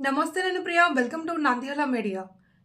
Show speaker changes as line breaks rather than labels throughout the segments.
నమస్తే నేను Priya welcome to Nandyal media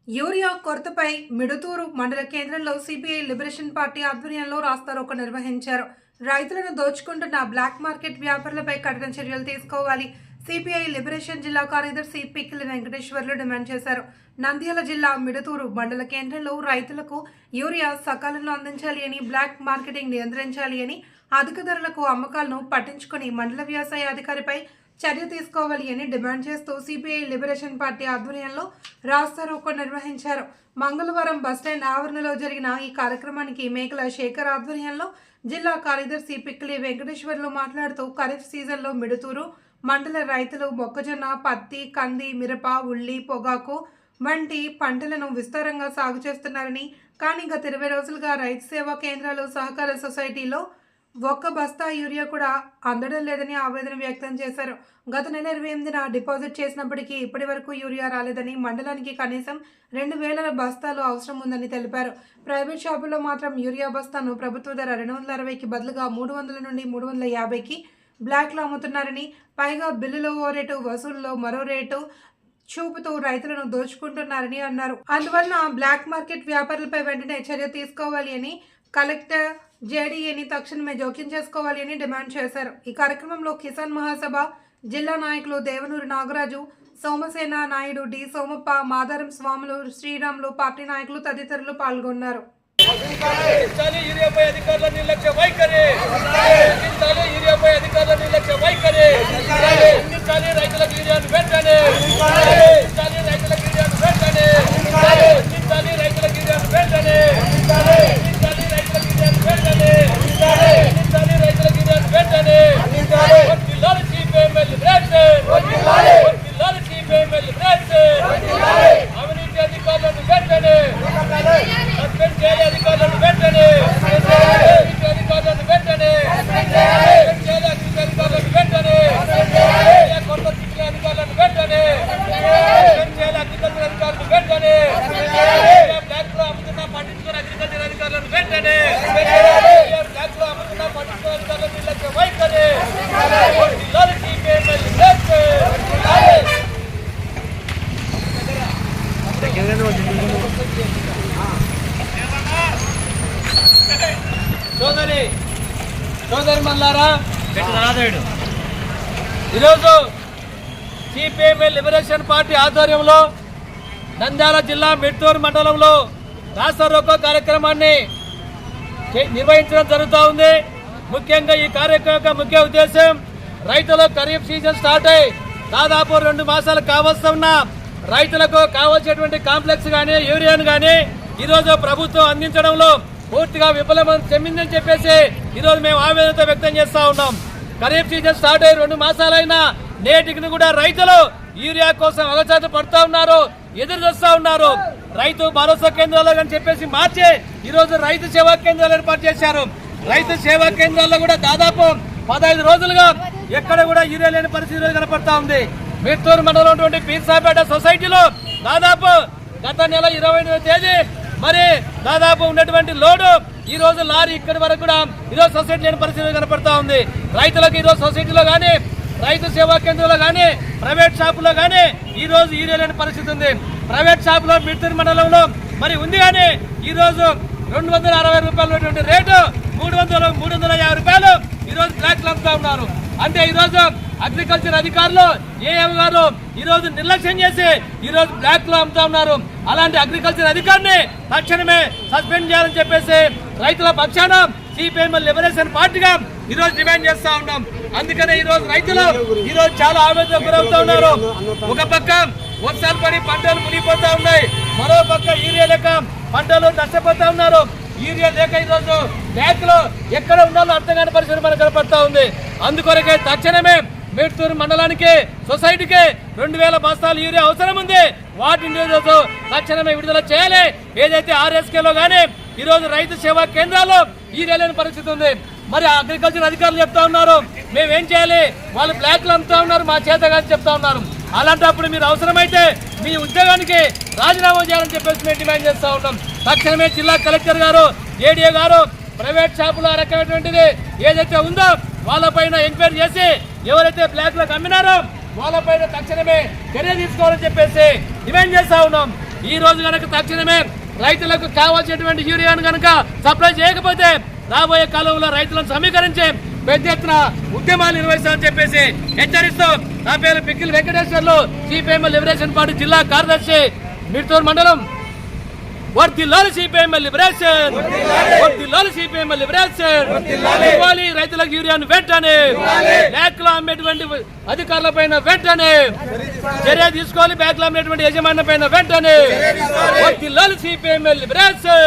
urea కొరతపై Midthur మండల కేంద్రంలో సిపిఐ లిబరేషన్ పార్టీ ఆధ్వర్యంలో రాస్తారోక నిర్వహించారు. రైతులను దోచుకుంటున్న బ్లాక్ మార్కెట్ వ్యాపారులపై కఠిన చర్యలు తీసుకోవాలి. సిపిఐ లిబరేషన్ జిల్లా కార్యదర్శి పిక్కిలి వెంకటేశ్వర్లు డిమాండ్ చేశారు. నంద్యాల జిల్లా మిడుతూరు మండల కేంద్రంలో రైతులకు యూరియా సకాలంలో అందించాలి అని బ్లాక్ మార్కెటింగ్ నియంత్రించాలి అని అధిక ధరలకు అమ్మకాలను పట్టించుకుని మండల వ్యవసాయ అధికారిపై చర్య తీసుకోవాలి అని డిమాండ్ చేస్తూ సిపిఐ లిబరేషన్ పార్టీ ఆధ్వర్యంలో రాస్తారోకో నిర్వహించారు. మంగళవారం బస్టాండ్ ఆవరణలో జరిగిన ఈ కార్యక్రమానికి మేకల శేఖర్ ఆధ్వర్యంలో జిల్లా కార్యదర్శి పిక్కిలి వెంకటేశ్వర్లు మాట్లాడుతూ ఖరీఫ్ సీజన్లో మిడుతూరు మండల రైతులు మొక్కజొన్న పత్తి కంది మిరప ఉల్లి పొగాకు వంటి పంటలను విస్తారంగా సాగు చేస్తున్నారని కానీ గత ఇరవై రోజులుగా రైతు సేవా కేంద్రాలు సహకార సొసైటీలో ఒక్క బస్తా యూరియా కూడా అందడం లేదని ఆవేదన వ్యక్తం చేశారు. గత నెల ఇరవై ఎనిమిదిన డిపాజిట్ చేసినప్పటికీ ఇప్పటి వరకు యూరియా రాలేదని మండలానికి కనీసం రెండు వేల బస్తాలు అవసరం ఉందని తెలిపారు. ప్రైవేట్ షాపుల్లో మాత్రం యూరియా బస్తాను ప్రభుత్వ ధర రెండు వందల అరవైకి బదులుగా మూడు వందల నుండి మూడు వందల యాభైకి బ్లాక్లో అమ్ముతున్నారని పైగా బిల్లులో ఓ రేటు వసూల్లో మరో రేటు చూపుతూ రైతులను దోచుకుంటున్నారని అన్నారు. అందువలన బ్లాక్ మార్కెట్ వ్యాపారులపై వెంటనే చర్య తీసుకోవాలి అని కలెక్టర్ జేడీఏని తక్షణమే జోక్యం చేసుకోవాలి అని డిమాండ్ చేశారు. ఈ కార్యక్రమంలో కిసాన్ మహాసభ జిల్లా నాయకులు దేవనూరి నాగరాజు సోమసేన నాయుడు డి. సోమప్ప మాదారం స్వాములు శ్రీరాములు పార్టీ నాయకులు తదితరులు పాల్గొన్నారు.
రైతులకు యూరియాపై అధికారుల నిర్లక్ష్య వైఖరి హింసాలి యూరియాపై అధికారుల నిర్లక్ష్య వైఖరి హింసాలి రైతులకు యూరియాను వెంటనే హింసాలి రైతులకు యూరియాను వెంటనే హింసాలి రైతులకు యూరియాను వెంటనే హింసాలి రైతులకు యూరియాను వెంటనే హింసాలి రైతులకు యూరియాను వెంటనే వడ్డిల్లాలి సిపిఎంఎల్ బ్రాంచెస్ వడ్డిల్లాలి సిపిఎంఎల్ బ్రాంచెస్ అవినీతి అధికారులను వెంటనే సస్పెండ్ చేయాలి అధికారులను వెంటనే అవినీతి అధికారులను వెంటనే సస్పెండ్ చేయాలి అవినీతి అధికారులను వెంటనే కొత్త శిక్షణ అధికారులను వెంటనే సస్పెండ్ చేయాలి అగ్రికల్చర్ అధికారులను వెంటనే బ్లాక్లో అమ్ముతున్న పట్టించుకున్న అగ్రికల్చర్ అధికారులను వెంటనే బ్లాక్లో అమ్ముతున్న పట్టించుకున్న అధికారులను నిర్లక్ష్య వైఖరి జిల్లాలు సిపిఎంఎల్ సోదరి సోదరి మల్లారా. ఈరోజు సిపిఎంఎల్ లిబరేషన్ పార్టీ ఆధ్వర్యంలో నంద్యాల జిల్లా మెట్టూరు మండలంలో రాష్ట్ర రోకో కార్యక్రమాన్ని నిర్వహించడం జరుగుతూ ఉంది. ముఖ్యంగా ఈ కార్యక్రమం యొక్క ముఖ్య ఉద్దేశం రైతుల ఖరీఫ్ సీజన్ స్టార్ట్ అయ్యి దాదాపు రెండు మాసాలు కావస్తున్న రైతులకు కావాల్సినటువంటి కాంప్లెక్స్ కానీ యూరియాను కానీ ఈరోజు ప్రభుత్వం అందించడంలో పూర్తిగా విఫలమని చెమ్మిందని చెప్పేసి ఈరోజు మేము ఆవేదనతో వ్యక్తం చేస్తా ఉన్నాం. ఖరీఫ్ సీజన్ స్టార్ట్ అయ్యి రెండు మాసాలైనా నేటికి కూడా రైతులు యూరియా కోసం అగచాత పడుతూ ఉన్నారు ఎదురు చూస్తా ఉన్నారు. రైతు భరోసా కేంద్రాలు అని చెప్పేసి మార్చి ఈరోజు రైతు సేవా కేంద్రాలు ఏర్పాటు చేశారు. రైతు సేవా కేంద్రాల్లో కూడా దాదాపు పదహైదు రోజులుగా ఎక్కడ కూడా యూరియా లేని పరిస్థితి కనపడతా ఉంది. మిత్తూరు మండలం ఉన్నటువంటి సొసైటీలో దాదాపు గత నెల ఇరవై తేదీ మరి దాదాపు ఉన్నటువంటి లోడు ఈ రోజు లారీ ఇక్కడి వరకు కూడా ఈరోజు సొసైటీ లేని పరిస్థితి కనపడతా ఉంది. రైతులకు ఈరోజు సొసైటీలో కానీ రైతు సేవా కేంద్రంలో కానీ ప్రైవేట్ షాపులో కానీ ఈ రోజు ఈ లేని పరిస్థితి ఉంది. ప్రైవేట్ షాపులో మిడ్తూరు మండలంలో మరి ఉంది కానీ ఈ రోజు రెండు వందల అరవై రూపాయలు ఉన్నటువంటి రేటు మూడు వందల మూడు వందల యాభై రూపాయలు ఈ రోజు బ్లాక్ అమ్ముతా ఉన్నారు. అంటే ఈరోజు అగ్రికల్చర్ అధికారులు ఏఎం గారు ఈ రోజు నిర్లక్ష్యం చేసి ఈరోజు బ్లాక్లో అమ్ముతా ఉన్నారు. అలాంటి అగ్రికల్చర్ అధికారిని తక్షణమే సస్పెండ్ చేయాలని చెప్పేసి రైతుల పక్షాన సిపిఎం లిబరేషన్ పార్టీగా ఈ రోజు డిమాండ్ చేస్తా ఉన్నాం. అందుకనే ఈ రోజు రైతులు ఈ రోజు చాలా ఆవేదన గురవుతా ఉన్నారు. ఒక పక్క వర్షాలు పడి పంటలు మునిగిపోతా ఉన్నాయి. మరో పక్క యూరియా లేక పంటలు నష్టపోతా ఉన్నారు. యూరియా లేక ఈ రోజు బ్యాంక్ ఎక్కడ ఉండాలో అర్థం కాని పరిస్థితి మనకు కనపడతా ఉంది. అందుకొరకే తక్షణమే మేడ్తూరు మండలానికి సొసైటీకి రెండు వేల బస్తాలు యూరియా అవసరం ఉంది. వాటిని తక్షణమే విడుదల చేయాలి. ఏదైతే ఆర్ఎస్కే లో గానీ ఈ రోజు రైతు సేవా కేంద్రాల్లో ఈ లేని పరిస్థితి ఉంది. మరి అగ్రికల్చర్ అధికారులు చెప్తా ఉన్నారు. మేమేం చేయాలి? వాళ్ళు బ్లాక్లు అమ్ముతా ఉన్నారు మా చేత కాదు చెప్తా ఉన్నారు. అలాంటప్పుడు మీరు అవసరమైతే మీ ఉద్యోగానికి రాజీనామా చేయాలని చెప్పేసి మేము డిమాండ్ చేస్తా ఉన్నాం. తక్షణమే జిల్లా కలెక్టర్ గారు ఏడీఏ గారు ప్రైవేట్ షాపులు ఆ రకమైనటువంటిది ఏదైతే ఉందో వాళ్ళపైన ఎంక్వైరీ చేసి ఎవరైతే బ్లాక్లకు అమ్మినారో వాళ్ళపైన తక్షణమే చర్య తీసుకోవాలని చెప్పేసి డిమాండ్ చేస్తా ఉన్నాం? ఈ రోజు కనుక తక్షణమే రైతులకు కావాల్సినటువంటి యూరియాను కనుక సప్లై చేయకపోతే రాబోయే కాలంలో రైతులను సమీకరించి పెద్ద ఎత్తున ఉద్యమాలు నిర్వహిస్తామని చెప్పేసి హెచ్చరిస్తూ నా పేరు Pikkil Venkateswarlu CPM liberation party జిల్లా కార్యదర్శి మిర్తూరు మండలం. వర్దిల్లాలి సిపిఎం లిబరేషన్ వర్దిల్లాలి సిపిఎం లిబరేషన్ ఇవ్వాలి రైతులకు యూరియాను వెంటనే. బ్యాక్ అమ్మేటువంటి అధికారుల పైన వెంటనే. చర్య తీసుకోవాలి బ్యాక్ అమ్మేటువంటి యజమాని పైన వెంటనే. వర్దిల్లాలి సిపిఎం లిబరేషన్